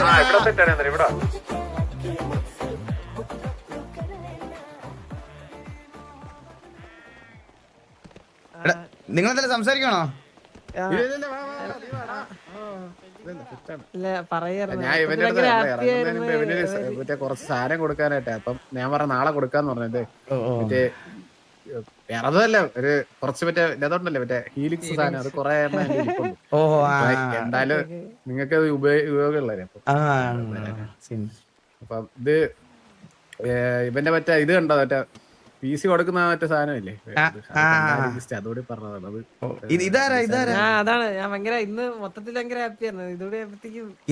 ഇവിടെ നിങ്ങൾ എന്തെങ്കിലും സംസാരിക്കണോ ഞാൻ മറ്റേ കുറച്ച് സാധനം കൊടുക്കാനായിട്ട്. അപ്പം ഞാൻ പറഞ്ഞ നാളെ കൊടുക്കാന്ന് പറഞ്ഞത് മറ്റേ വേറതല്ല ഒരു കുറച്ച് മറ്റേ ഇതുണ്ടല്ലേ മറ്റേ ഹീലിക്സ് സാധനം അത് കുറെ ഓ എന്തായാലും നിങ്ങൾക്ക് അത് ഉപയോഗ ഉപയോഗമുള്ളതല്ലേ? അപ്പൊ ഇത് ഇവന്റെ മറ്റേ ഇത് കണ്ടോ മറ്റേ പി സി കൊടുക്കുന്ന മറ്റേ സാധനമില്ലേ? ആ, അതോടെ അതാണ്. ഞാൻ ഭയങ്കര ഇന്ന് മൊത്തത്തിൽ ഭയങ്കര ഇതോടെ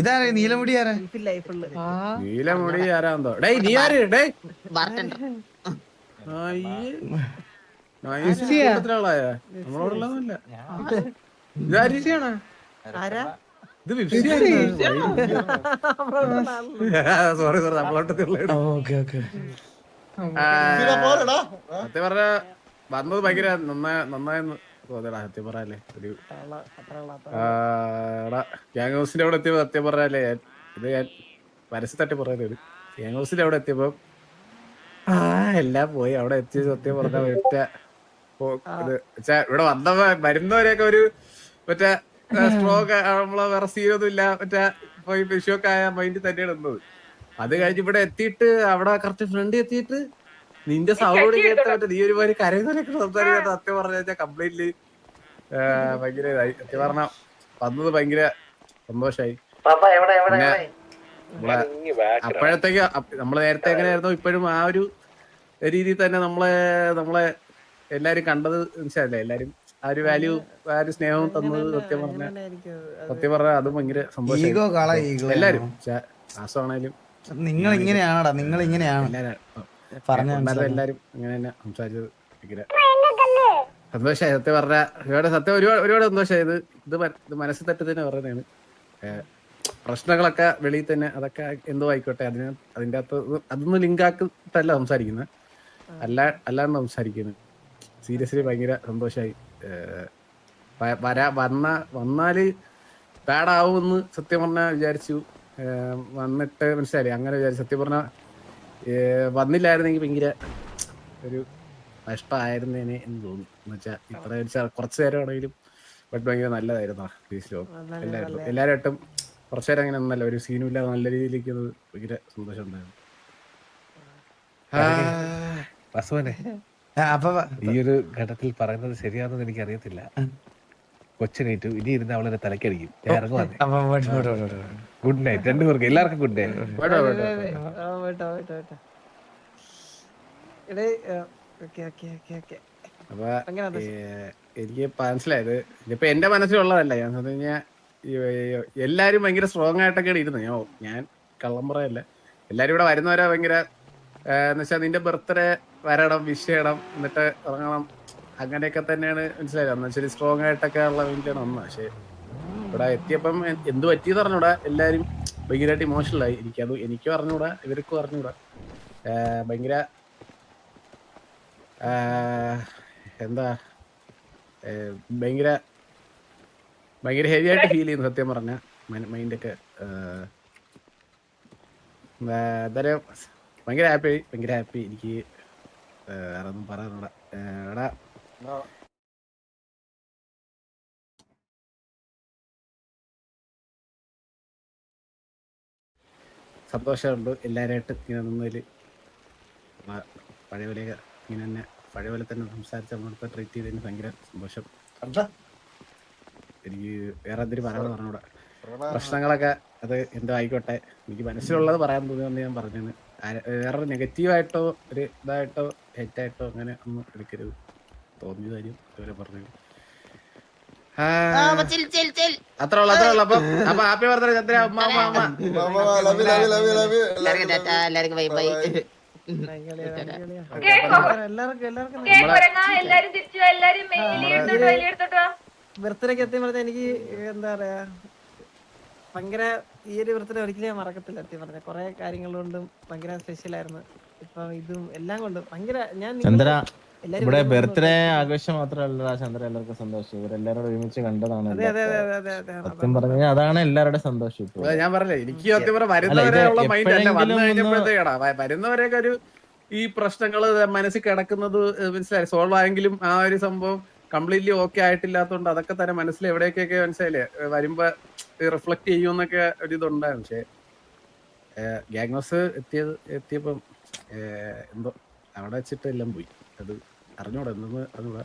ഇതാരാ നീലമുടി ആരാ? നീലമുടി ആരാന്തോ ഡേയ് നീ ആര്? ഡേയ്. സോറി സോറി നമ്മളോട്ടത്തിലുള്ള ഓക്കെ ഓക്കെ. സത്യം പറഞ്ഞ വന്നത് ഭയങ്കര നന്നായി നന്നായെന്ന് സത്യം പറയാല്ലേ ഒരു ഗ്യാങ് ഹൗസിന്റെ അവിടെ എത്തിയപ്പോ സത്യം പറഞ്ഞാലേ ഇത് ഞാൻ പരസ്യ തട്ടി പറയുന്നത് ഗ്യാങ് ഹൗസിന്റെ അവിടെ എത്തിയപ്പോ ആ എല്ലാം പോയി. അവിടെ എത്തിയ സത്യം പറഞ്ഞ ഒറ്റ വെച്ചാ ഇവിടെ വന്ന വരുന്നവരെയൊക്കെ ഒരു മറ്റേ സ്ട്രോക്ക് നമ്മളെ വേറെ സീനൊന്നും ഇല്ല മറ്റേ പോയി വിഷുവൊക്കെ ആയ മൈൻഡ് തന്നെയാണ് നിന്നത്. അത് കഴിഞ്ഞ് ഇവിടെ എത്തിയിട്ട് അവിടെ കറക്റ്റ് ഫ്രണ്ട് എത്തിയിട്ട് നിന്റെ സൗണ്ട് കേട്ടിട്ട് മറ്റേ നീ ഒരുപാട് കരയുന്നവരൊക്കെ സംസാരിക്കാത്ത സത്യം പറഞ്ഞാൽ കംപ്ലീറ്റ്ലി ഭയങ്കര ഇതായി. സത്യം പറഞ്ഞ വന്നത് ഭയങ്കര സന്തോഷായി. അപ്പോഴത്തേക്ക് അപ്പ- നമ്മൾ നേരത്തെ എങ്ങനെയായിരുന്നു ഇപ്പോഴും ആ ഒരു രീതിയിൽ തന്നെ നമ്മളെ നമ്മളെ എല്ലാരും കണ്ടത് മനസ്സിലല്ലേ എല്ലാരും ആ ഒരു വാല്യൂ ആ ഒരു സ്നേഹവും തന്നത് സത്യം പറഞ്ഞ. സത്യം പറഞ്ഞ അത് ഭയങ്കര സന്തോഷം ഈഗോ കള ഈഗോ എല്ലാരും ആസമാണേലും നിങ്ങൾ ഇങ്ങനെയാണടാ നിങ്ങൾ ഇങ്ങനെയാണ് പറഞ്ഞ എല്ലാരും അങ്ങനെ തന്നെ സംസാരിച്ചത് ഭയങ്കര സന്തോഷമായി സത്യം പറഞ്ഞ ഒരുപാട് സത്യം ഒരുപാട് ഒരുപാട് സന്തോഷമായി ഇത് ഇത് മന- ഇത് മനസ്സിൽ തട്ടി തന്നെ പറയുന്നതാണ് പ്രശ്നങ്ങളൊക്കെ വെളിയിൽ തന്നെ അതൊക്കെ എന്തോ ആയിക്കോട്ടെ അതിന് അതിന്റെ അകത്ത് അതൊന്നും ലിങ്ക് ആക്കിട്ടല്ല സംസാരിക്കുന്നത് അല്ല അല്ലാണ്ട് സംസാരിക്കുന്നത് സീരിയസ്ലി ഭയങ്കര സന്തോഷമായി വരാ വന്ന വന്നാൽ പാടാവുമെന്ന് സത്യം പറഞ്ഞാൽ വിചാരിച്ചു. വന്നിട്ട് മനസ്സിലായി അങ്ങനെ വിചാരിച്ചു. സത്യം പറഞ്ഞാൽ വന്നില്ലായിരുന്നെങ്കിൽ ഭയങ്കര ഒരു നഷ്ടമായിരുന്നേനെ എന്ന് തോന്നുന്നു എന്ന് വെച്ചാൽ ഇത്ര വെച്ചാൽ കുറച്ച് നേരം ആണെങ്കിലും ബട്ട് ഭയങ്കര നല്ലതായിരുന്നു ആ ബീച്ചിലോ എല്ലാവരും എല്ലാവരുമായിട്ടും കുറച്ചു നേരം അങ്ങനെ നല്ല ഒരു സീനും ഇല്ലാതെ നല്ല രീതിയിലേക്ക് ഭയങ്കര സന്തോഷം ഉണ്ടായിരുന്നു അപ്പൊ ഈ ഒരു ഘട്ടത്തിൽ പറയുന്നത് ശരിയാണെന്ന് എനിക്ക് അറിയത്തില്ല കൊച്ചിനേറ്റു ഇനി ഇരുന്ന് അവളെ തലക്കടിക്കും ഞാൻ വിട്. ഗുഡ് നൈറ്റ് രണ്ടുപേർക്ക് എല്ലാവർക്കും ഗുഡ് നൈറ്റ് അപ്പൊ എനിക്ക് മനസ്സിലായത് ഇതിപ്പോ എന്റെ മനസ്സിലുള്ളതല്ല ഞാൻ സത്യം കഴിഞ്ഞാൽ എല്ലാരും ഭയങ്കര സ്ട്രോങ് ആയിട്ടൊക്കെയാണ് ഇരുന്നത് ഞാൻ ഞാൻ കള്ളം പറയല്ല എല്ലാരും ഇവിടെ വരുന്നവരാ ഭയങ്കര എന്ന് വെച്ചാൽ നിന്റെ ബർത്ത്ഡേ വരണം വിഷ് ചെയ്യണം എന്നിട്ട് ഇറങ്ങണം അങ്ങനെയൊക്കെ തന്നെയാണ് മനസ്സിലായത്. എന്ന് വെച്ചാൽ സ്ട്രോങ് ആയിട്ടൊക്കെ ഉള്ള വേണ്ടിയാണ് വന്നത് പക്ഷെ ഇവിടെ എത്തിയപ്പം എന്ത് പറ്റിയെന്ന് പറഞ്ഞൂടാ എല്ലാരും ഭയങ്കരമായിട്ട് ഇമോഷണൽ ആയി. എനിക്കത് എനിക്കും അറിഞ്ഞൂടാ ഇവർക്കും അറിഞ്ഞൂടാ. ഭയങ്കര എന്താ ഭയങ്കര ഭയങ്കര ഹെവി ആയിട്ട് ഫീൽ ചെയ്യുന്നു സത്യം പറഞ്ഞ. മൈൻഡൊക്കെ എന്തായാലും ഭയങ്കര ഹാപ്പി ഭയങ്കര ഹാപ്പി എനിക്ക് വേറെ ഒന്നും പറയാനുള്ള എടാ. സന്തോഷമുണ്ട് എല്ലാവരുമായിട്ട് ഇങ്ങനെ നിന്നതിൽ പഴയ പോലെ ഇങ്ങനെ തന്നെ പഴയ പോലെ തന്നെ സംസാരിച്ച് നമ്മളിപ്പോൾ ട്രീറ്റ് ചെയ്തതിന് ഭയങ്കര സന്തോഷം. എനിക്ക് വേറെ എന്തൊരു പറയാൻ പറഞ്ഞൂടാ. പ്രശ്നങ്ങളൊക്കെ അത് എന്തോ ആയിക്കോട്ടെ. എനിക്ക് മനസ്സിലുള്ളത് പറയാൻ തോന്നിയെന്ന് ഞാൻ പറഞ്ഞത് ആര- വേറെ നെഗറ്റീവായിട്ടോ ഒരു ഇതായിട്ടോ ഹെറ്റായിട്ടോ അങ്ങനെ ഒന്നും എടുക്കരുത്. തോന്നിയ കാര്യം അതുപോലെ പറഞ്ഞു അത്ര ഉള്ളു അത്ര ഉള്ളു. അപ്പൊ അപ്പൊ ഹാപ്പി ബർത്ത്ഡേ ചന്ദ്ര അമ്മ അമ്മ അമ്മ എല്ലാവർക്കും ബൈ ബൈ ബർത്ത്ഡേക്ക് എത്തിയപ്പോഴത്തെ എനിക്ക് എന്താ പറയാ ഭയങ്കര ഈ ഒരു വൃത്തിനെ ഒരിക്കലും ഞാൻ മറക്കത്തില്ല എത്തി പറഞ്ഞ. കുറെ കാര്യങ്ങൾ കൊണ്ടും ഭയങ്കര സ്പെഷ്യൽ ആയിരുന്നു. ഇപ്പൊ ഇതും എല്ലാം കൊണ്ടും ഭയങ്കര ഞാൻ ചന്ദ്ര ഇവിടെ ബർത്ത്ഡേ ആഘോഷം മാത്രമല്ല ചന്ദ്ര എല്ലാവർക്കും സന്തോഷം. ഇവരെല്ലാരും ഒരുമിച്ച് കണ്ടതാണ് അതെ അതെ അതെ അതെ അതെ അതെ. സത്യം പറഞ്ഞു അതാണ് എല്ലാവരുടെ സന്തോഷം ഇപ്പൊ. ഞാൻ പറഞ്ഞില്ലേ എനിക്ക് സത്യം പറഞ്ഞ വരുന്നവരെ ഉള്ള മൈൻഡ് അല്ല. വന്നു കഴിഞ്ഞപ്പോഴത്തേക്കടാ വരുന്നവരെയൊക്കെ ഒരു ഈ പ്രശ്നങ്ങൾ മനസ്സിൽ കിടക്കുന്നത് മനസ്സിലായി. സോൾവ് ആയെങ്കിലും ആ ഒരു സംഭവം കംപ്ലീറ്റ്ലി ഓക്കെ ആയിട്ടില്ലാത്തതുകൊണ്ട് അതൊക്കെ തന്നെ മനസ്സിൽ എവിടെയൊക്കെയൊക്കെ മനസ്സിലായില്ലേ? വരുമ്പോ റിഫ്ലക്ട് ചെയ്യുമെന്നൊക്കെ ഒരു ഇതുണ്ടായിരുന്നു. പക്ഷേ ഗ്യാങ്നോസ് എത്തിയത് എത്തിയപ്പം എന്തോ അവിടെ വെച്ചിട്ട് എല്ലാം പോയി. അത് അറിഞ്ഞൂടാ എന്തെന്ന് അറിഞ്ഞൂടാ.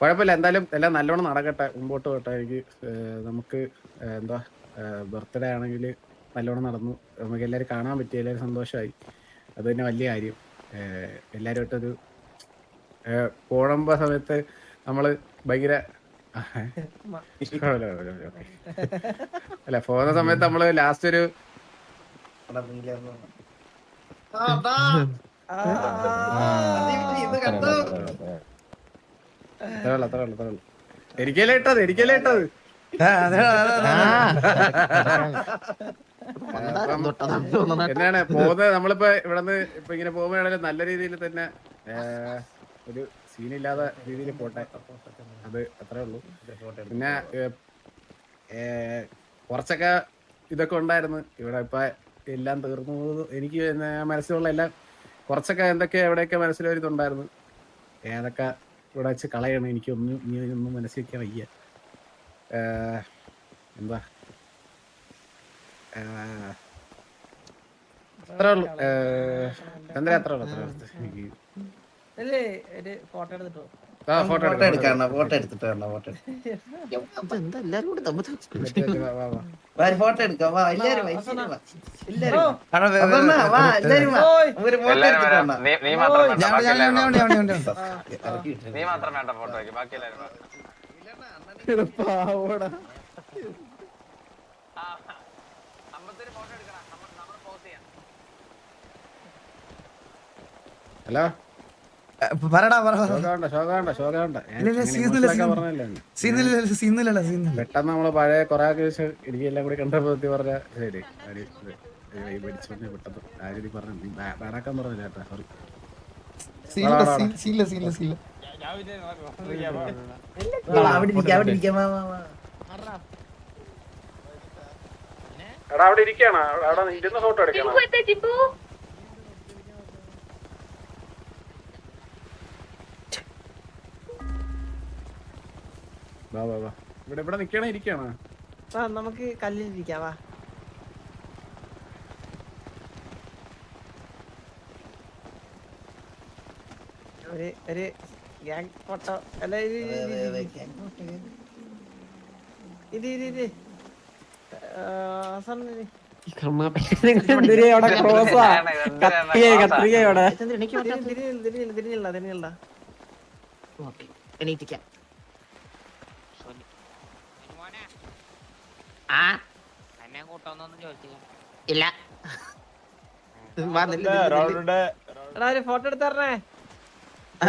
കുഴപ്പമില്ല. എന്തായാലും എല്ലാം നല്ലോണം നടക്കട്ടെ മുമ്പോട്ട് പോട്ടെ എനിക്ക് നമുക്ക് എന്താ ബർത്ത്ഡേ ആണെങ്കിൽ നല്ലോണം നടന്നു. നമുക്ക് എല്ലാവരും കാണാൻ പറ്റി. എല്ലാവരും സന്തോഷമായി അത് തന്നെ വലിയ കാര്യം. എല്ലാവരുമായിട്ടൊരു ഏഹ് പോണമ്പ സമയത്ത് നമ്മൾ ഭയങ്കര അല്ല പോകുന്ന സമയത്ത് നമ്മൾ ലാസ്റ്റ് ഒരു. എനിക്കല്ലേ ഇട്ടത് എനിക്കല്ലേ ഇട്ടത് എന്നാണ് പോകുന്നത് നമ്മളിപ്പോ ഇവിടുന്ന് ഇപ്പൊ ഇങ്ങനെ പോകുമ്പോഴാണെങ്കിലും നല്ല രീതിയിൽ തന്നെ ഒരു സീനില്ലാത്ത രീതിയിൽ പോട്ടെ അത് അത്രേ ഉള്ളൂ. പിന്നെ കുറച്ചൊക്കെ ഇതൊക്കെ ഉണ്ടായിരുന്നു. ഇവിടെ ഇപ്പൊ എല്ലാം തീർന്നു എനിക്ക് മനസ്സിലുള്ള എല്ലാം കുറച്ചൊക്കെ എന്തൊക്കെ എവിടെയൊക്കെ മനസ്സിലൊരിതുണ്ടായിരുന്നു ഏതൊക്കെ ഇവിടെ വെച്ച് കളയണം എനിക്കൊന്നും ഇനി ഒന്നും മനസ്സിൽ വയ്യ. എന്താ? അത്രേ ഉള്ളൂ. എന്താ ചന്ദ്ര അത്രേ ഉള്ളൂ അത്രേ ഉള്ളൂ. അല്ലേ ഒരു ഫോട്ടോ എടുത്തിട്ടോ ഫോട്ടോ ഫോട്ടോ എടുക്കാണ ഫോട്ടോ എടുത്തിട്ട് വരണം ഫോട്ടോ എന്താ എല്ലാരും കൂടെ തമ്മിൽ ഫോട്ടോ എടുക്കാം വാ എല്ലാരും എല്ലാരും. എല്ലാരും എല്ലാരും ഓയ്. ഒരു ഫോട്ടോ ഇറക്കി വിട്ടേരെ. ഹലോ? പറടാ പെട്ടെന്ന് നമ്മൾ പഴയ കൊറേ എല്ലാം കൂടി കണ്ടപ്പോ പറഞ്ഞ ശരി അടിച്ചോണ്ട് പെട്ടെന്ന് ആ രീതി പറഞ്ഞു നീ ബാ- ബാഡാക്കാൻ പറഞ്ഞില്ല കേട്ടോ സോറി അവിടെ ഇരിക്കാണ്. അവിടെ ഇരുന്ന് ഫോട്ടോ എടുക്കണം. വാ വാ വാ. ഇവിടെ ഇവിടെ നിക്കണ ഇരിക്കണ. വാ നമുക്ക് കല്ലിലിരിക്കാം വാ. ഒരു ഒരു ഗ്യാങ് ഫോട്ടോ അല്ല ഇത് ഇത് ഇത് ഇത്. എനിക്ക്. എണീറ്റിക്കാം. ആ ഇല്ല നില്ല്, നില്ല്, നില്ല്. എടാ ഒരു ഫോട്ടോ ആ,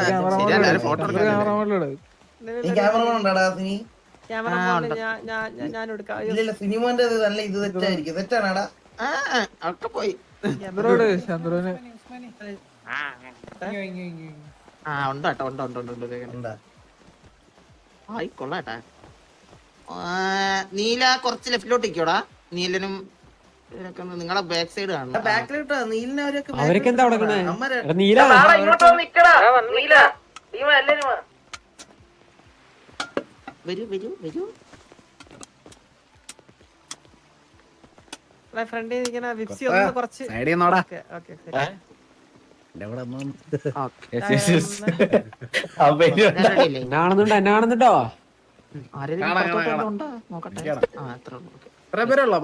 ക്യാമറമാൻ ഉണ്ടാടാ സിനി ക്യാമറ ഞാൻ ഞാൻ ഞാൻ- എടുക്കാം അയ്യോ, ഇല്ല ഇല്ല സിനിമന്റെ ഇത് നല്ല ഇത് തെറ്റായിരിക്കും തെറ്റാണാടാ ആ ഒക്കെ പോയി ആ ഉണ്ട് കേട്ടോ ഉണ്ട് ഉണ്ട് ഉണ്ട് ഉണ്ട് ഉണ്ട്. ഉണ്ടാ ആയി കൊള്ളാട്ടാ നീല കുറച്ച് ലെഫ്റ്റിലോട്ട് ഇരിക്കോടാ നീലനും നിങ്ങളെ ബാക്ക് സൈഡ് കാണണം. ബാക്കിലിട്ടോ നീലിനെ അവരൊക്കെ അവരൊക്കെ എന്താ നീല നിക്കണേ? അമ്മരെ നീല. വരൂ വരൂ വരൂ. എടാ ഫ്രണ്ടിൽ നിൽക്കുന്ന വിപ്സി ഒന്ന് കുറച്ച് സൈഡിൽ നോടാ ഓക്കെ ഓക്കെ എന്നാണെന്നുണ്ടോ എന്നാണെന്നുണ്ടോ? എത്ര പേരുള്ള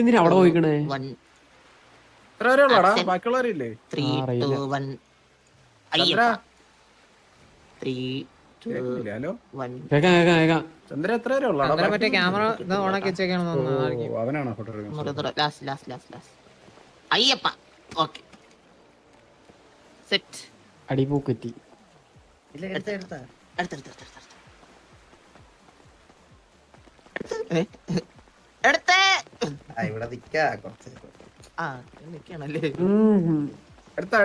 എന്തിനാ അവിടെ പോയിക്കണേ? വൺ എത്ര പേരുള്ളടാ ബാക്കിയുള്ളവരില്ലേ ഹലോ? ചന്ദ്ര എത്ര അവനാണോ ഫോട്ടോ എടുക്കുന്നത്? Last last last last Ayyappa. Okay. Set. അടിപൂക്കുറ്റി. ഇല്ല എടുത്ത എടുത്ത. അടുത്തടുത്ത് എടുത്തേ. ഇവിടെ നിക്കാ കുറച്ച്. ആ നിക്കാണല്ലേ. അടുത്ത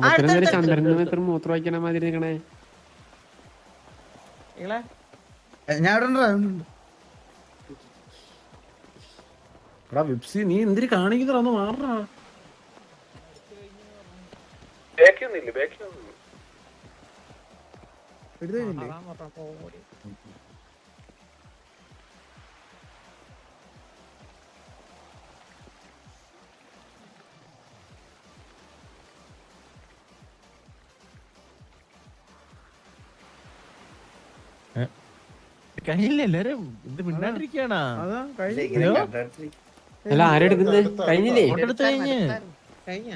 മൂത്രത്തിന് ചന്ദ്രന് എത്ര മൂത്രം വയ്ക്കണ മാതിരി നിക്കണേ. ഞാൻ ഇവിടെ. എടാ വിപ്സി നീ എന്തിരി കാണിക്കുന്നതാ ഒന്ന് മാറണ. കഴിഞ്ഞില്ല എല്ലാരും? ഇത് മിണ്ടാണ്ടിരിക്കണാ അതാ കഴിഞ്ഞില്ലേ? എടുത്ത് കഴിഞ്ഞ്. കഴിഞ്ഞ?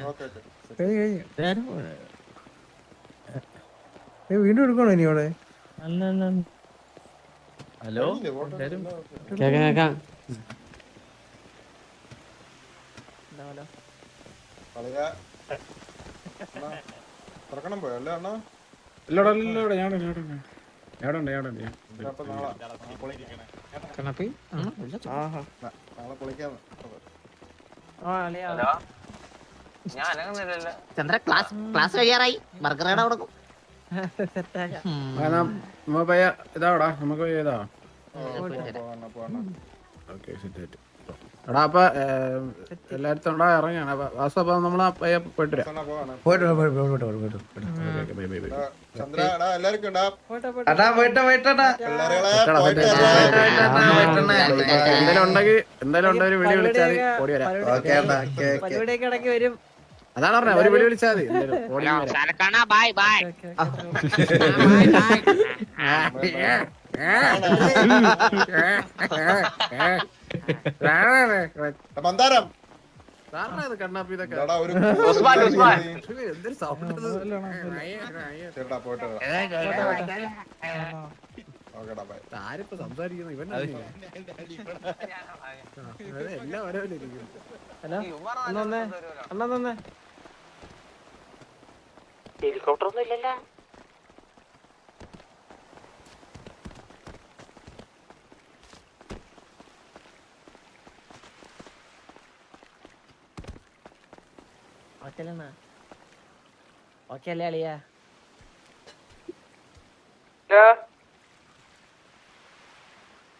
വീണ്ടും എടുക്കണോ ഇനി അവിടെ അല്ല അല്ല ഹലോ? കേക്കാം കേക്കാം തുറക്കണം പോയോ? അല്ലേ അണ്ണാ? ഇല്ലടാ ഇല്ലടാ ഞാൻ നാളെ. പൊളിക്കാന്ന് ആ അളിയാ. ചന്ദ്ര ക്ലാസ് ക്ലാസ് കഴിയാറായി. ബർഗർ കട കൊടുക്കും സെറ്റാക്കാം. പയ്യ ഇതാടാ നമുക്ക് പയ്യ ഇതാ. പോവാ പോവാ ഓക്കെ സെറ്റ് ആയിട്ട് എടാ അപ്പൊ എല്ലായിടത്തും ഉണ്ടാ? ഇറങ്ങിയാണ് അപ്പൊ വാസു അപ്പൊ നമ്മളാ പയ്യ പോയിട്ട് പോയിട്ട് പോയിട്ട് പോയിട്ട് പോയിട്ട് എന്തായാലും വിളി വിളിച്ചാൽ ഓടി വരാം പരിപാടിയൊക്കെ ഇടയ്ക്ക് വരും അതാണ് പറഞ്ഞത് ഒരു വിളി വിളിച്ചാൽ മതി എന്തായാലും ഓടി വരാം ആരിപ്പോ സംസാരിക്കുന്നു ഇവൻ എല്ലാം ഓരോ ഹെലികോപ്റ്റർ ഒന്നും ഇല്ലല്ലോ. അല്ലേ ഓക്കെ അല്ലേ അളിയാ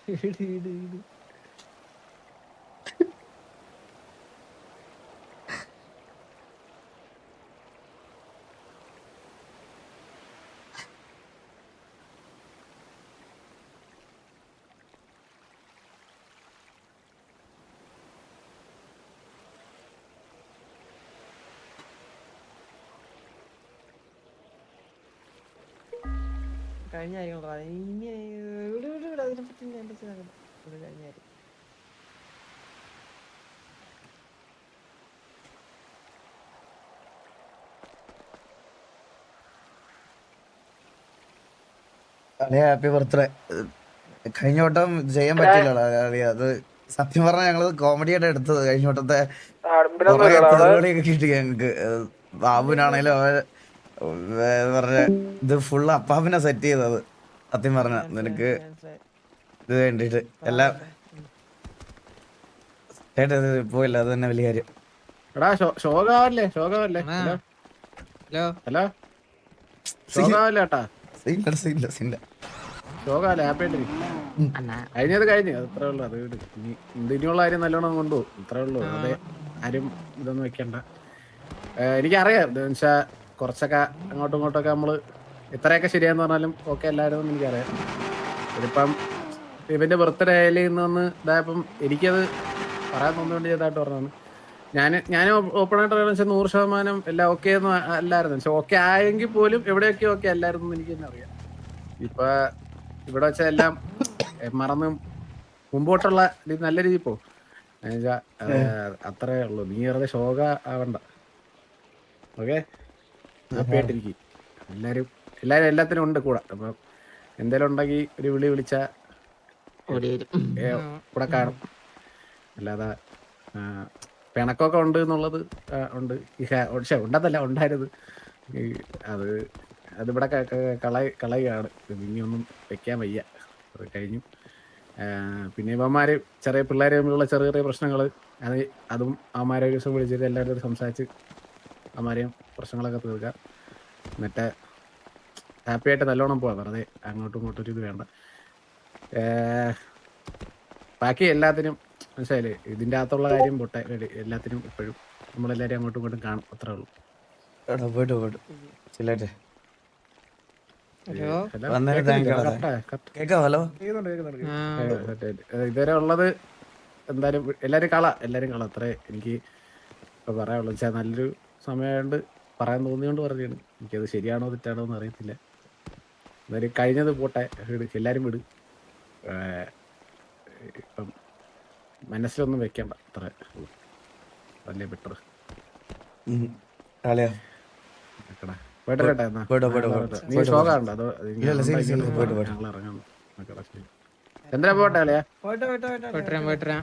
ഇട്, ഇട്, ഇട്. കഴിഞ്ഞ കാര്യങ്ങളാ ഇനി ഇവിടെ ഇവിടെ ഇവിടെ അതിനെ പറ്റി ഞാൻ എന്താ ചെയ്യാൻ കഴിഞ്ഞ കാര്യം. അളിയ ഹാപ്പി ബർത്ത്ഡേ കഴിഞ്ഞ വട്ടം ചെയ്യാൻ പറ്റില്ലടാ അളിയ. അത് സത്യം പറഞ്ഞാൽ ഞങ്ങൾ കോമഡി ആയിട്ട് എടുത്തത്. കഴിഞ്ഞ വട്ടത്തെ കുറേ കിട്ടി ഞങ്ങക്ക്. ഏഹ് ബാബുവിനാണേലും അവൻ വേ- പറഞ്ഞ ഇത് ഫുൾ അപ്പാപ്പിനെ സെറ്റ് ചെയ്തത്. സത്യം പറഞ്ഞ നിനക്ക് ഇത് വേണ്ടിട്ട്. എല്ലാം ഇത് പോയില്ല അത് തന്നെ വലിയ കാര്യം. എടാ ശോകാവല്ലേ ശോകാവല്ലേ? ഹലോ? ഹലോ? ശോകാവല്ലേ ഏട്ടാ? സീനില്ല സീനില്ല സീനില്ല ശോകാവല്ലേ ഹാപ്പി ആയിട്ടിരിക്കും കഴിഞ്ഞത് കഴിഞ്ഞു അത് ഇത്രേ ഉള്ളൂ അത് ഇനിയുള്ള കാര്യം നല്ലോണം കൊണ്ടുപോകും. ഇത്രേ ഉള്ളൂ അതെ ആരും ഇതൊന്നും വെക്കണ്ട. എനിക്കറിയാം എന്താന്ന് വെച്ചാ കുറച്ചൊക്കെ അങ്ങോട്ടും ഇങ്ങോട്ടൊക്കെ നമ്മൾ ഇത്രയൊക്കെ ശരിയാന്ന് പറഞ്ഞാലും ഓക്കെ അല്ലായിരുന്നു എന്ന് എനിക്കറിയാം. ഇതിപ്പം ഇവന്റെ ബർത്ത്ഡേ ആയാലും ഇന്ന് വന്ന് ഇതായപ്പം എനിക്കത് പറയാൻ തോന്നുകൊണ്ട് ചെയ്തതായിട്ട് പറഞ്ഞതാണ്. ഞാൻ ഞാൻ ഓപ്പൺ ആയിട്ട് പറയുന്നത് വെച്ചാൽ നൂറ് ശതമാനം എല്ലാം ഓക്കെ ഒന്നും അല്ലായിരുന്നു. പക്ഷെ ഓക്കെ ആയെങ്കിൽ പോലും എവിടെയൊക്കെ ഓക്കെ അല്ലായിരുന്നു എന്ന് എനിക്ക് തന്നെ അറിയാം. ഇപ്പൊ ഇവിടെ വെച്ചാൽ എല്ലാം മറന്ന് മുമ്പോട്ടുള്ള നല്ല രീതിയിൽ പോകും. അത്രേ ഉള്ളൂ. നീ വെറുതെ ശോക ആവണ്ട. ഓക്കെ ഹാപ്പി ആയിട്ടിരിക്കും എല്ലാരും എല്ലാരും എല്ലാത്തിനും ഉണ്ട് കൂടെ. അപ്പൊ എന്തേലും ഉണ്ടെങ്കിൽ ഒരു വിളി വിളിച്ച കൂടെ കാണും. അല്ലാതെ പിണക്കമൊക്കെ ഉണ്ട് എന്നുള്ളത് ഉണ്ട്. ഉണ്ടതല്ല പക്ഷെ ഉണ്ടെന്നല്ല ഉണ്ടായിരുന്നു ഈ അത് അതിവിടെ കളയ കളയാണ് ഇനിയൊന്നും വെക്കാൻ വയ്യ. അത് കഴിഞ്ഞു. പിന്നെ ഇവന്മാര് ചെറിയ പിള്ളേർ തമ്മിലുള്ള ചെറിയ ചെറിയ പ്രശ്നങ്ങൾ അത് അതും അവന്മാരെ ഒരു ദിവസം വിളിച്ചിട്ട് എല്ലാവരും സംസാരിച്ച് അമാരെയും പ്രശ്നങ്ങളൊക്കെ തീർക്കുക എന്നിട്ട് ഹാപ്പി ആയിട്ട് നല്ലോണം പോവാം വെറുതെ അങ്ങോട്ടും ഇങ്ങോട്ടും ഒരു ഇത് വേണ്ട. ബാക്കി എല്ലാത്തിനും മനസ്സിലായില്ലേ? ഇതിന്റെ അകത്തുള്ള കാര്യം പൊട്ടെ റെഡി. എല്ലാത്തിനും ഇപ്പോഴും നമ്മളെല്ലാവരും അങ്ങോട്ടും ഇങ്ങോട്ടും കാണും അത്രേ ഉള്ളൂ. പോയിട്ട് പോയിട്ട് ചില്ലാട്ടെ. ഇതുവരെ ഉള്ളത് എന്തായാലും എല്ലാരും കള എല്ലാരും കള. അത്രേ എനിക്ക് ഇപ്പൊ പറയാനുള്ളത് വെച്ചാൽ നല്ലൊരു സമയമായോണ്ട് പറയാൻ തോന്നിയോണ്ട് പറഞ്ഞാണ് എനിക്കത് ശരിയാണോ തെറ്റാണോ എന്ന് അറിയത്തില്ല. എന്നാലും കഴിഞ്ഞത് പോട്ടെ. വിട് എല്ലാവരും വിട്. ഇപ്പം മനസ്സിലൊന്നും വെക്കണ്ട. അത്ര വലിയ ബെറ്റർ അളിയാ. പോയിട്ട് എന്നാ? പോയിട്ട് പോയിട്ട് പോയിട്ട് നീ പോയിട്ട് ഷോക പോയിട്ട്. ഉണ്ടോ അതോ ഇല്ല, ഇല്ല, serious, serious, പോയിട്ട് പോയിട്ട്. ഞങ്ങൾ ഇറങ്ങാം ഓക്കെടാ, ശരി. ചന്ദ്ര പോട്ടെ അല്ലേ പോയിട്ട് പോയിട്ട് പോയിട്ട്.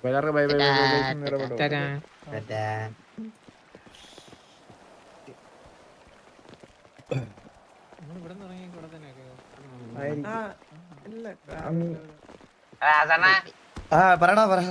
പോയിട്ട് bye bye bye bye tata tata. ആ ഇല്ല ആ പറടാ പറ.